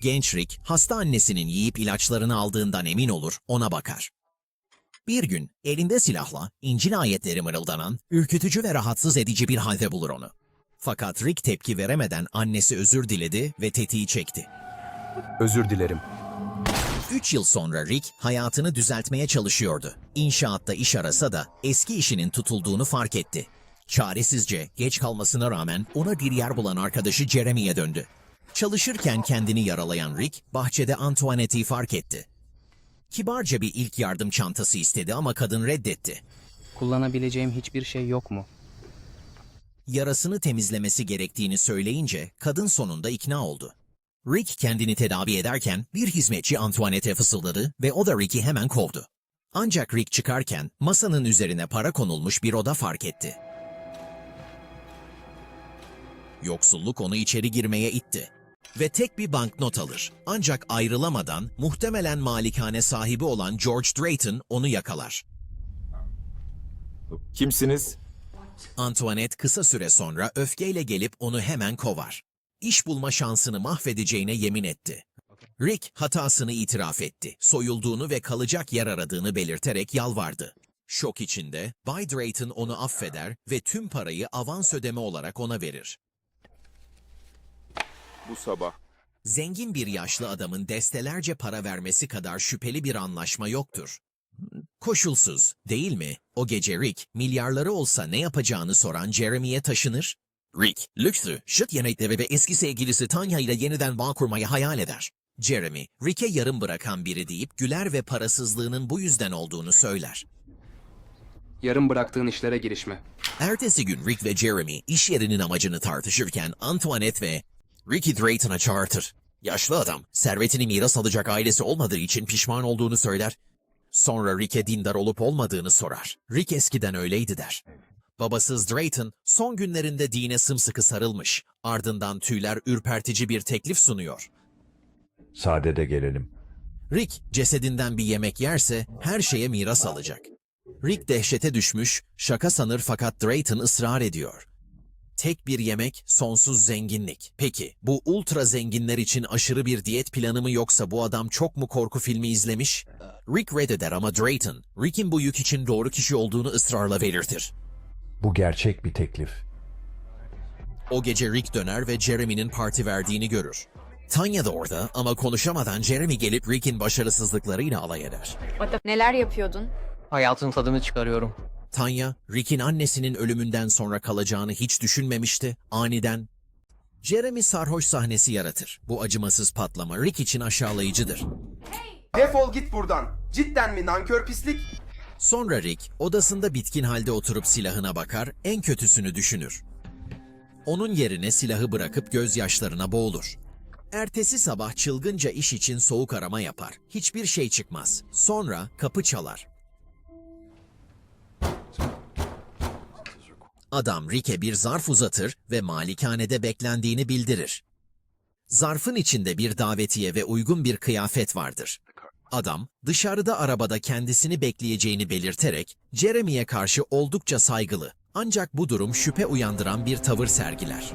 Genç Rick, hasta annesinin yiyip ilaçlarını aldığından emin olur, ona bakar. Bir gün elinde silahla İncil ayetleri mırıldanan, ürkütücü ve rahatsız edici bir halde bulur onu. Fakat Rick tepki veremeden annesi özür diledi ve tetiği çekti. Özür dilerim. Üç yıl sonra Rick hayatını düzeltmeye çalışıyordu. İnşaatta iş arasa da eski işinin tutulduğunu fark etti. Çaresizce geç kalmasına rağmen ona bir yer bulan arkadaşı Jeremy'ye döndü. Çalışırken kendini yaralayan Rick bahçede Antoinette'i fark etti. Kibarca bir ilk yardım çantası istedi ama kadın reddetti. Kullanabileceğim hiçbir şey yok mu? Yarasını temizlemesi gerektiğini söyleyince kadın sonunda ikna oldu. Rick kendini tedavi ederken bir hizmetçi Antoinette'e fısıldadı ve o da Rick'i hemen kovdu. Ancak Rick çıkarken masanın üzerine para konulmuş bir oda fark etti. Yoksulluk onu içeri girmeye itti ve tek bir banknot alır. Ancak ayrılamadan muhtemelen malikane sahibi olan George Drayton onu yakalar. Kimsiniz? Antoinette kısa süre sonra öfkeyle gelip onu hemen kovar. İş bulma şansını mahvedeceğine yemin etti. Rick hatasını itiraf etti. Soyulduğunu ve kalacak yer aradığını belirterek yalvardı. Şok içinde Bay Drayton onu affeder ve tüm parayı avans ödeme olarak ona verir. Bu sabah. Zengin bir yaşlı adamın destelerce para vermesi kadar şüpheli bir anlaşma yoktur. Koşulsuz, değil mi? O gece Rick, milyarları olsa ne yapacağını soran Jeremy'ye taşınır. Rick, lüksü, şık yemekleri ve eski sevgilisi Tanya ile yeniden bağ kurmayı hayal eder. Jeremy, Rick'e yarım bırakan biri deyip güler ve parasızlığının bu yüzden olduğunu söyler. Yarım bıraktığın işlere girişme. Ertesi gün Rick ve Jeremy iş yerinin amacını tartışırken Antoinette ve Ricky Drayton'a çağırtır. Yaşlı adam servetini miras alacak ailesi olmadığı için pişman olduğunu söyler. Sonra Rick'e dindar olup olmadığını sorar. Rick eskiden öyleydi der. Babasız Drayton son günlerinde dine sımsıkı sarılmış. Ardından tüyler ürpertici bir teklif sunuyor. Sade de gelelim. Rick cesedinden bir yemek yerse her şeye miras alacak. Rick dehşete düşmüş, şaka sanır fakat Drayton ısrar ediyor. Tek bir yemek, sonsuz zenginlik. Peki, bu ultra zenginler için aşırı bir diyet planı mı yoksa bu adam çok mu korku filmi izlemiş? Rick reddeder ama Drayton, Rick'in bu yük için doğru kişi olduğunu ısrarla belirtir. Bu gerçek bir teklif. O gece Rick döner ve Jeremy'nin parti verdiğini görür. Tanya da orada ama konuşamadan Jeremy gelip Rick'in başarısızlıklarıyla alay eder. Neler yapıyordun? Hayatın tadını çıkarıyorum. Tanya, Rick'in annesinin ölümünden sonra kalacağını hiç düşünmemişti. Aniden Jeremy sarhoş sahnesi yaratır. Bu acımasız patlama Rick için aşağılayıcıdır. Defol git buradan. Cidden mi nankör pislik? Sonra Rick odasında bitkin halde oturup silahına bakar, en kötüsünü düşünür. Onun yerine silahı bırakıp gözyaşlarına boğulur. Ertesi sabah çılgınca iş için soğuk arama yapar. Hiçbir şey çıkmaz. Sonra kapı çalar. Adam Rick'e bir zarf uzatır ve malikanede beklendiğini bildirir. Zarfın içinde bir davetiye ve uygun bir kıyafet vardır. Adam dışarıda arabada kendisini bekleyeceğini belirterek Jeremy'ye karşı oldukça saygılı. Ancak bu durum şüphe uyandıran bir tavır sergiler.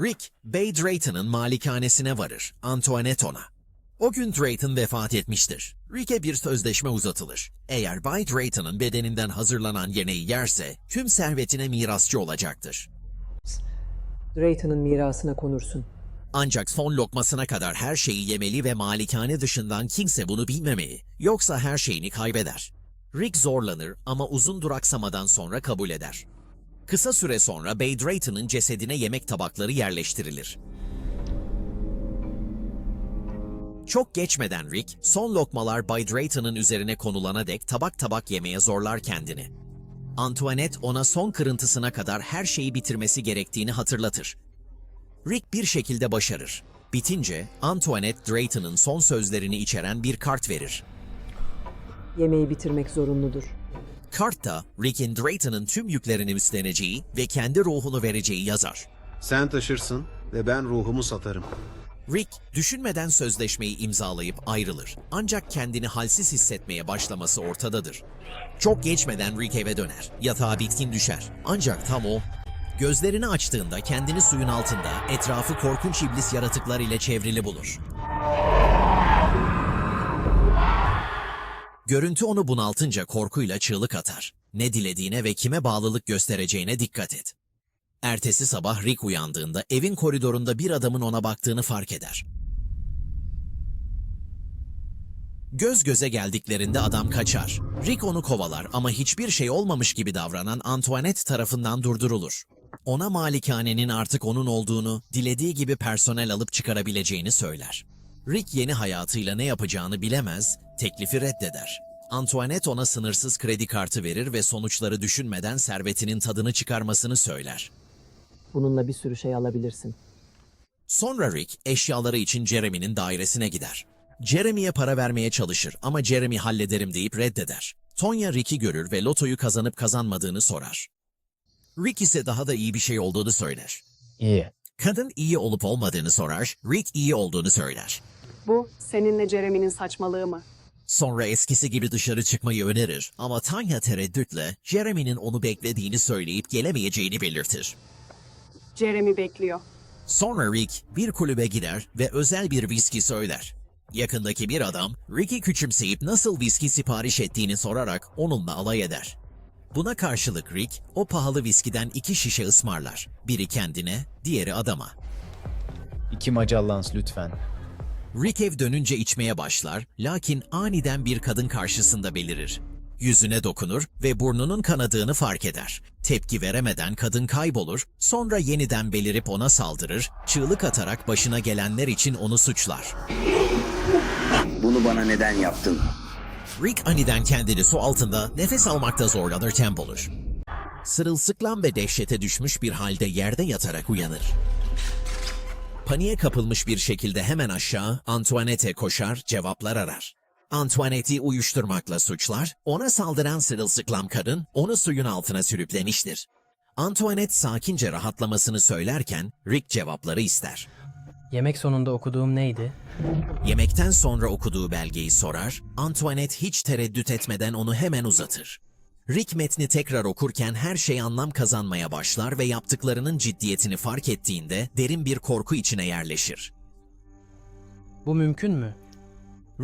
Rick, Bay Drayton'ın malikanesine varır. Antoinette ona. O gün Drayton vefat etmiştir. Rick'e bir sözleşme uzatılır. Eğer Bay Drayton'ın bedeninden hazırlanan yemeği yerse tüm servetine mirasçı olacaktır. Drayton'ın mirasına konursun. Ancak son lokmasına kadar her şeyi yemeli ve malikane dışından kimse bunu bilmemeli. Yoksa her şeyini kaybeder. Rick zorlanır ama uzun duraksamadan sonra kabul eder. Kısa süre sonra Bay Drayton'ın cesedine yemek tabakları yerleştirilir. Çok geçmeden Rick, son lokmalar Bay Drayton'ın üzerine konulana dek tabak tabak yemeye zorlar kendini. Antoinette ona son kırıntısına kadar her şeyi bitirmesi gerektiğini hatırlatır. Rick bir şekilde başarır. Bitince Antoinette Drayton'ın son sözlerini içeren bir kart verir. Yemeği bitirmek zorunludur. Kartta Rick'in Drayton'ın tüm yüklerini üstleneceği ve kendi ruhunu vereceği yazar. Sen taşırsın ve ben ruhumu satarım. Rick düşünmeden sözleşmeyi imzalayıp ayrılır. Ancak kendini halsiz hissetmeye başlaması ortadadır. Çok geçmeden Rick eve döner. Yatağa bitkin düşer. Ancak tam o Gözlerini açtığında kendini suyun altında etrafı korkunç iblis yaratıklar ile çevrili bulur. Görüntü onu bunaltınca korkuyla çığlık atar. Ne dilediğine ve kime bağlılık göstereceğine dikkat et. Ertesi sabah Rick uyandığında evin koridorunda bir adamın ona baktığını fark eder. Göz göze geldiklerinde adam kaçar. Rick onu kovalar ama hiçbir şey olmamış gibi davranan Antoinette tarafından durdurulur. Ona malikanenin artık onun olduğunu, dilediği gibi personel alıp çıkarabileceğini söyler. Rick yeni hayatıyla ne yapacağını bilemez, teklifi reddeder. Antoinette ona sınırsız kredi kartı verir ve sonuçları düşünmeden servetinin tadını çıkarmasını söyler. Bununla bir sürü şey alabilirsin. Sonra Rick eşyaları için Jeremy'nin dairesine gider. Jeremy'ye para vermeye çalışır ama Jeremy hallederim deyip reddeder. Tonya Rick'i görür ve lotoyu kazanıp kazanmadığını sorar. Rick ise daha da iyi bir şey olduğunu söyler. İyi. Kadın iyi olup olmadığını sorar, Rick iyi olduğunu söyler. Bu seninle Jeremy'nin saçmalığı mı? Sonra eskisi gibi dışarı çıkmayı önerir ama Tanya tereddütle Jeremy'nin onu beklediğini söyleyip gelemeyeceğini belirtir. Jeremy bekliyor. Sonra Rick bir kulübe gider ve özel bir viski söyler. Yakındaki bir adam Rick'i küçümseyip nasıl viski sipariş ettiğini sorarak onunla alay eder. Buna karşılık Rick o pahalı viskiden iki şişe ısmarlar. Biri kendine, diğeri adama. İki Macallans lütfen. Rick ev dönünce içmeye başlar, lakin aniden bir kadın karşısında belirir. Yüzüne dokunur ve burnunun kanadığını fark eder. Tepki veremeden kadın kaybolur, sonra yeniden belirip ona saldırır, çığlık atarak başına gelenler için onu suçlar. Bunu bana neden yaptın? Rick aniden kendini su altında nefes almakta zorlanırken bulur. Sırılsıklam ve dehşete düşmüş bir halde yerde yatarak uyanır. Paniğe kapılmış bir şekilde hemen aşağı Antoinette'e koşar, cevaplar arar. Antoinette'i uyuşturmakla suçlar, ona saldıran sırılsıklam kadın onu suyun altına sürüklemiştir. Antoinette sakince rahatlamasını söylerken Rick cevapları ister. Yemek sonunda okuduğum neydi? Yemekten sonra okuduğu belgeyi sorar, Antoinette hiç tereddüt etmeden onu hemen uzatır. Rick metni tekrar okurken her şey anlam kazanmaya başlar ve yaptıklarının ciddiyetini fark ettiğinde derin bir korku içine yerleşir. Bu mümkün mü?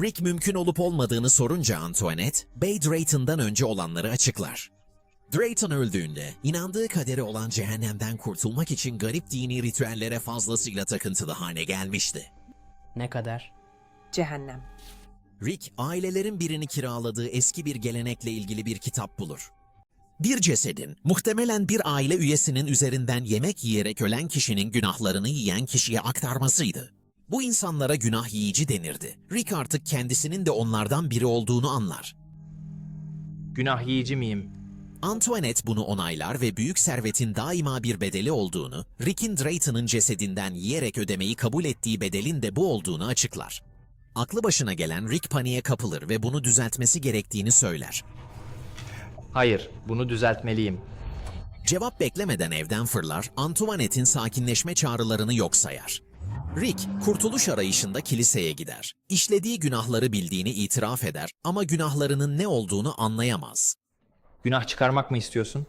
Rick mümkün olup olmadığını sorunca Antoinette, Bay Drayton'dan önce olanları açıklar. Drayton öldüğünde inandığı kaderi olan cehennemden kurtulmak için garip dini ritüellere fazlasıyla takıntılı hale gelmişti. Ne kadar? Cehennem. Rick, ailelerin birini kiraladığı eski bir gelenekle ilgili bir kitap bulur. Bir cesedin, muhtemelen bir aile üyesinin üzerinden yemek yiyerek ölen kişinin günahlarını yiyen kişiye aktarmasıydı. Bu insanlara günah yiyici denirdi. Rick artık kendisinin de onlardan biri olduğunu anlar. Günah yiyici miyim? Antoinette bunu onaylar ve büyük servetin daima bir bedeli olduğunu, Rick'in Drayton'ın cesedinden yiyerek ödemeyi kabul ettiği bedelin de bu olduğunu açıklar. Aklı başına gelen Rick paniğe kapılır ve bunu düzeltmesi gerektiğini söyler. Hayır, bunu düzeltmeliyim. Cevap beklemeden evden fırlar, Antoinette'in sakinleşme çağrılarını yok sayar. Rick, kurtuluş arayışında kiliseye gider. İşlediği günahları bildiğini itiraf eder ama günahlarının ne olduğunu anlayamaz. Günah çıkarmak mı istiyorsun?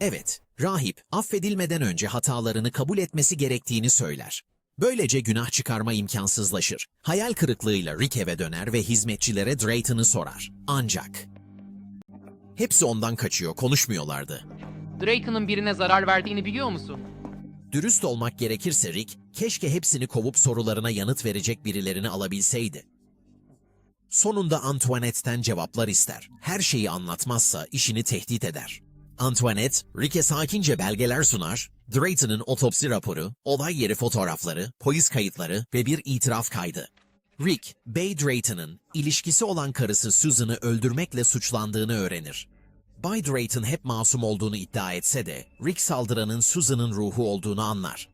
Evet, rahip affedilmeden önce hatalarını kabul etmesi gerektiğini söyler. Böylece günah çıkarma imkansızlaşır. Hayal kırıklığıyla Rick eve döner ve hizmetçilere Drayton'ı sorar. Ancak... Hepsi ondan kaçıyor, konuşmuyorlardı. Drayton'ın birine zarar verdiğini biliyor musun? Dürüst olmak gerekirse Rick, keşke hepsini kovup sorularına yanıt verecek birilerini alabilseydi. Sonunda Antoinette'ten cevaplar ister. Her şeyi anlatmazsa işini tehdit eder. Antoinette, Rick'e sakince belgeler sunar, Drayton'ın otopsi raporu, olay yeri fotoğrafları, polis kayıtları ve bir itiraf kaydı. Rick, Bay Drayton'ın ilişkisi olan karısı Susan'ı öldürmekle suçlandığını öğrenir. Bay Drayton hep masum olduğunu iddia etse de, Rick saldıranın Susan'ın ruhu olduğunu anlar.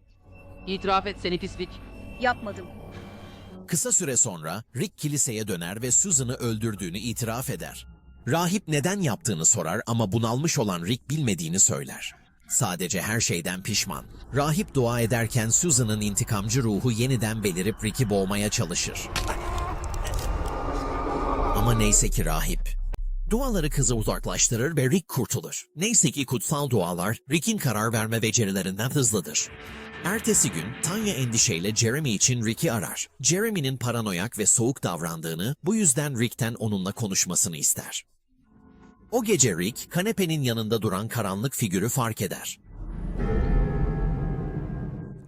İtiraf et seni pislik. Yapmadım. Kısa süre sonra Rick kiliseye döner ve Susan'ı öldürdüğünü itiraf eder. Rahip neden yaptığını sorar ama bunalmış olan Rick bilmediğini söyler. Sadece her şeyden pişman. Rahip dua ederken Susan'ın intikamcı ruhu yeniden belirip Rick'i boğmaya çalışır. Ama neyse ki rahip. Duaları kızı uzaklaştırır ve Rick kurtulur. Neyse ki kutsal dualar Rick'in karar verme becerilerinden hızlıdır. Ertesi gün Tanya endişeyle Jeremy için Rick'i arar. Jeremy'nin paranoyak ve soğuk davrandığını, bu yüzden Rick'ten onunla konuşmasını ister. O gece Rick, kanepenin yanında duran karanlık figürü fark eder.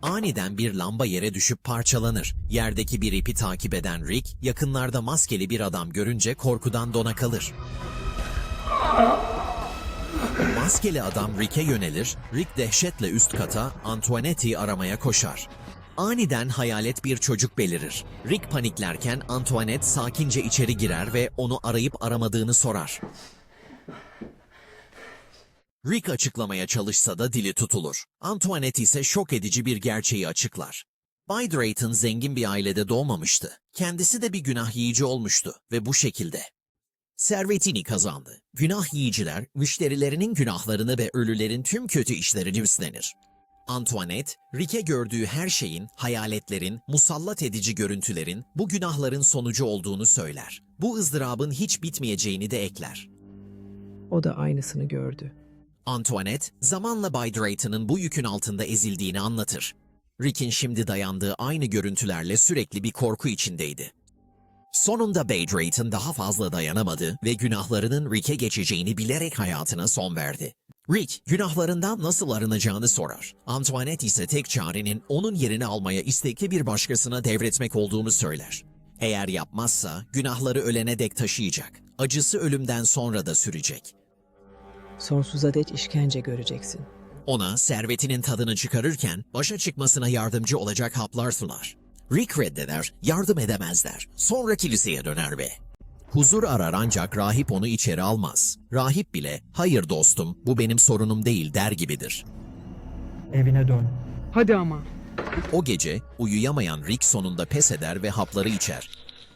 Aniden bir lamba yere düşüp parçalanır. Yerdeki bir ipi takip eden Rick, yakınlarda maskeli bir adam görünce korkudan dona kalır. Maskeli adam Rick'e yönelir, Rick dehşetle üst kata Antoinette'i aramaya koşar. Aniden hayalet bir çocuk belirir. Rick paniklerken Antoinette sakince içeri girer ve onu arayıp aramadığını sorar. Rick açıklamaya çalışsa da dili tutulur. Antoinette ise şok edici bir gerçeği açıklar. Bay Drayton zengin bir ailede doğmamıştı. Kendisi de bir günah yiyici olmuştu ve bu şekilde. Servetini kazandı. Günah yiyiciler, müşterilerinin günahlarını ve ölülerin tüm kötü işlerini üstlenir. Antoinette, Rick'e gördüğü her şeyin, hayaletlerin, musallat edici görüntülerin bu günahların sonucu olduğunu söyler. Bu ızdırabın hiç bitmeyeceğini de ekler. O da aynısını gördü. Antoinette, zamanla Bay Drayton'ın bu yükün altında ezildiğini anlatır. Rick'in şimdi dayandığı aynı görüntülerle sürekli bir korku içindeydi. Sonunda Bay Drayton daha fazla dayanamadı ve günahlarının Rick'e geçeceğini bilerek hayatına son verdi. Rick, günahlarından nasıl arınacağını sorar. Antoinette ise tek çarenin onun yerini almaya istekli bir başkasına devretmek olduğunu söyler. Eğer yapmazsa günahları ölene dek taşıyacak. Acısı ölümden sonra da sürecek. Sonsuza dek işkence göreceksin. Ona servetinin tadını çıkarırken başa çıkmasına yardımcı olacak haplar sunar. Rick reddeder, yardım edemezler. Sonra kiliseye döner ve huzur arar ancak rahip onu içeri almaz. Rahip bile hayır dostum bu benim sorunum değil der gibidir. Evine dön. Hadi ama. O gece uyuyamayan Rick sonunda pes eder ve hapları içer.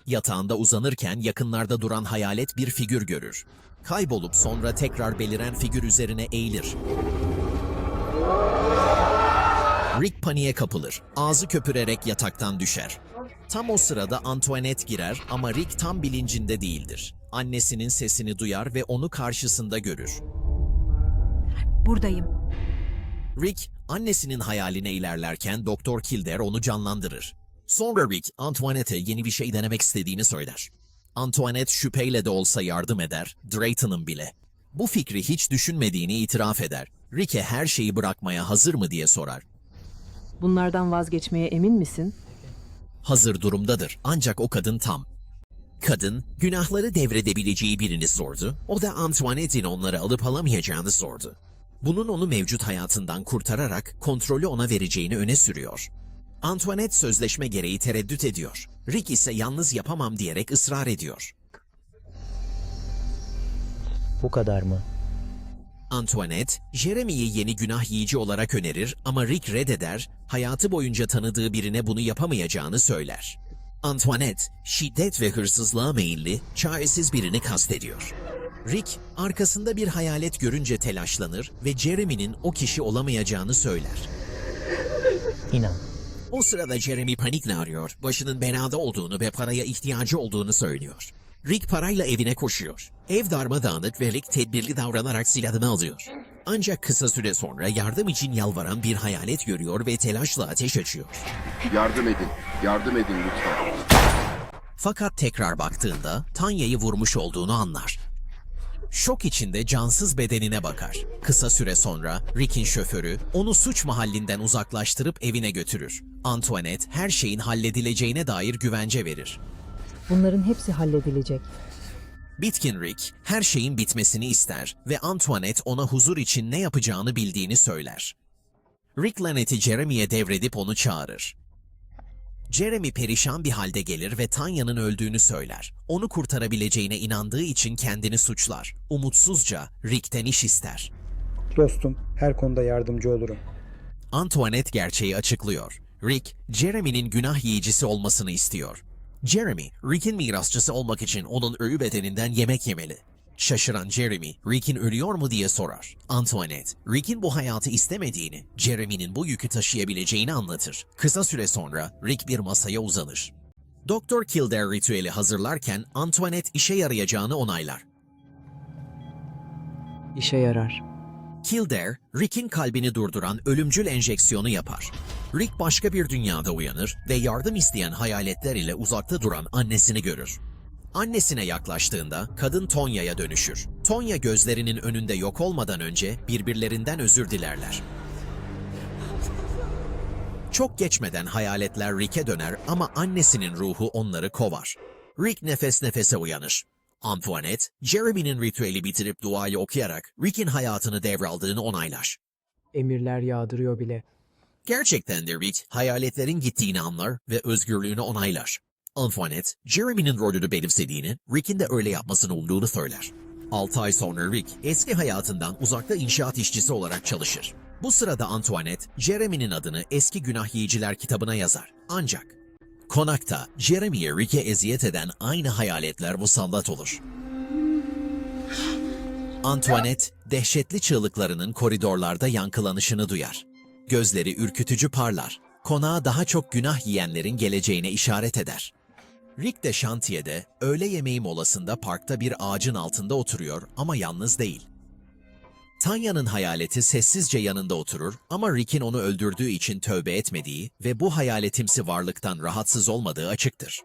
Yatağında uzanırken yakınlarda duran hayalet bir figür görür. Kaybolup sonra tekrar beliren figür üzerine eğilir. Rick paniğe kapılır. Ağzı köpürerek yataktan düşer. Tam o sırada Antoinette girer ama Rick tam bilincinde değildir. Annesinin sesini duyar ve onu karşısında görür. Buradayım. Rick, annesinin hayaline ilerlerken Doktor Kildare onu canlandırır. Sonra Rick, Antoinette'e yeni bir şey denemek istediğini söyler. Antoinette şüpheyle de olsa yardım eder, Drayton'ın bile. Bu fikri hiç düşünmediğini itiraf eder. Rick'e her şeyi bırakmaya hazır mı diye sorar. Bunlardan vazgeçmeye emin misin? Hazır durumdadır ancak o kadın tam. Kadın, günahları devredebileceği birini sordu, o da Antoinette'in onları alıp alamayacağını sordu. Bunun onu mevcut hayatından kurtararak kontrolü ona vereceğini öne sürüyor. Antoinette sözleşme gereği tereddüt ediyor. Rick ise yalnız yapamam diyerek ısrar ediyor. Bu kadar mı? Antoinette, Jeremy'yi yeni günah yiyici olarak önerir ama Rick reddeder, hayatı boyunca tanıdığı birine bunu yapamayacağını söyler. Antoinette, şiddet ve hırsızlığa meyilli, çaresiz birini kastediyor. Rick, arkasında bir hayalet görünce telaşlanır ve Jeremy'nin o kişi olamayacağını söyler. İnan. O sırada Jeremy panikle arıyor, başının belada olduğunu ve paraya ihtiyacı olduğunu söylüyor. Rick parayla evine koşuyor. Ev darmadağınık ve Rick tedbirli davranarak silahını alıyor. Ancak kısa süre sonra yardım için yalvaran bir hayalet görüyor ve telaşla ateş açıyor. Yardım edin. Yardım edin lütfen. Fakat tekrar baktığında Tanya'yı vurmuş olduğunu anlar. Şok içinde cansız bedenine bakar. Kısa süre sonra Rick'in şoförü onu suç mahallinden uzaklaştırıp evine götürür. Antoinette her şeyin halledileceğine dair güvence verir. Bunların hepsi halledilecek. Bitkin Rick her şeyin bitmesini ister ve Antoinette ona huzur için ne yapacağını bildiğini söyler. Rick laneti Jeremy'ye devredip onu çağırır. Jeremy perişan bir halde gelir ve Tanya'nın öldüğünü söyler. Onu kurtarabileceğine inandığı için kendini suçlar. Umutsuzca Rick'ten iş ister. Dostum, her konuda yardımcı olurum. Antoinette gerçeği açıklıyor. Rick, Jeremy'nin günah yiyicisi olmasını istiyor. Jeremy, Rick'in mirasçısı olmak için onun ölü bedeninden yemek yemeli. Şaşıran Jeremy, Rick'in ölüyor mu diye sorar. Antoinette, Rick'in bu hayatı istemediğini, Jeremy'nin bu yükü taşıyabileceğini anlatır. Kısa süre sonra Rick bir masaya uzanır. Doktor Kildare ritüeli hazırlarken Antoinette işe yarayacağını onaylar. İşe yarar. Kildare, Rick'in kalbini durduran ölümcül enjeksiyonu yapar. Rick başka bir dünyada uyanır ve yardım isteyen hayaletler ile uzakta duran annesini görür. Annesine yaklaştığında kadın Tonya'ya dönüşür. Tonya gözlerinin önünde yok olmadan önce birbirlerinden özür dilerler. Çok geçmeden hayaletler Rick'e döner ama annesinin ruhu onları kovar. Rick nefes nefese uyanır. Antoinette, Jeremy'nin ritüeli bitirip duayı okuyarak Rick'in hayatını devraldığını onaylar. Emirler yağdırıyor bile. Gerçekten de Rick, hayaletlerin gittiğini anlar ve özgürlüğünü onaylar. Antoinette, Jeremy'nin rolünü benimsediğini, Rick'in de öyle yapmasını olduğunu söyler. 6 ay sonra Rick, eski hayatından uzakta inşaat işçisi olarak çalışır. Bu sırada Antoinette, Jeremy'nin adını eski günah yiyiciler kitabına yazar. Ancak, konakta Jeremy'ye Rick'e eziyet eden aynı hayaletler musallat olur. Antoinette, dehşetli çığlıklarının koridorlarda yankılanışını duyar. Gözleri ürkütücü parlar. Konağa daha çok günah yiyenlerin geleceğine işaret eder. Rick de şantiyede, öğle yemeği molasında parkta bir ağacın altında oturuyor ama yalnız değil. Tanya'nın hayaleti sessizce yanında oturur ama Rick'in onu öldürdüğü için tövbe etmediği ve bu hayaletimsi varlıktan rahatsız olmadığı açıktır.